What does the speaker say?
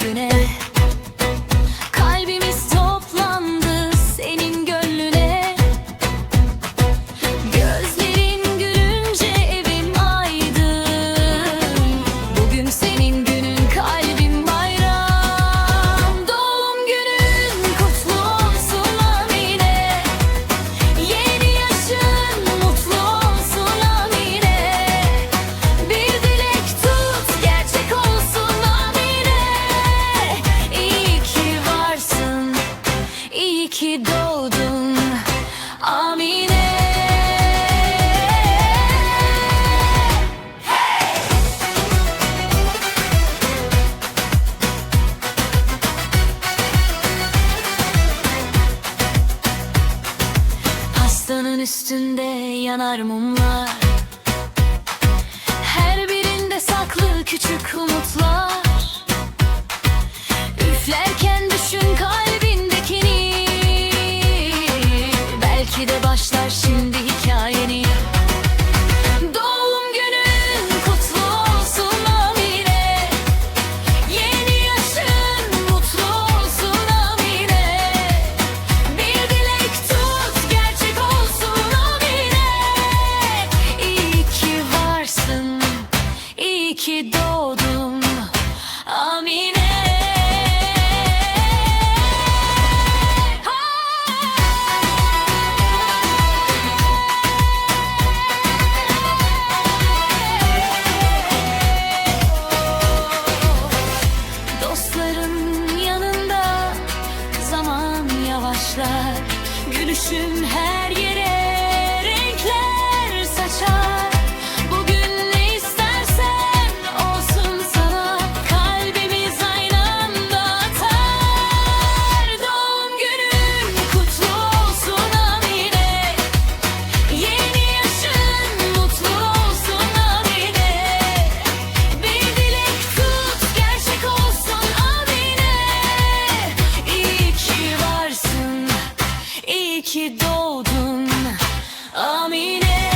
güne ki doğdun. Amine! Pastanın üstünde yanar mumlar. Her birinde saklı küçük umutlar. ocean has お峰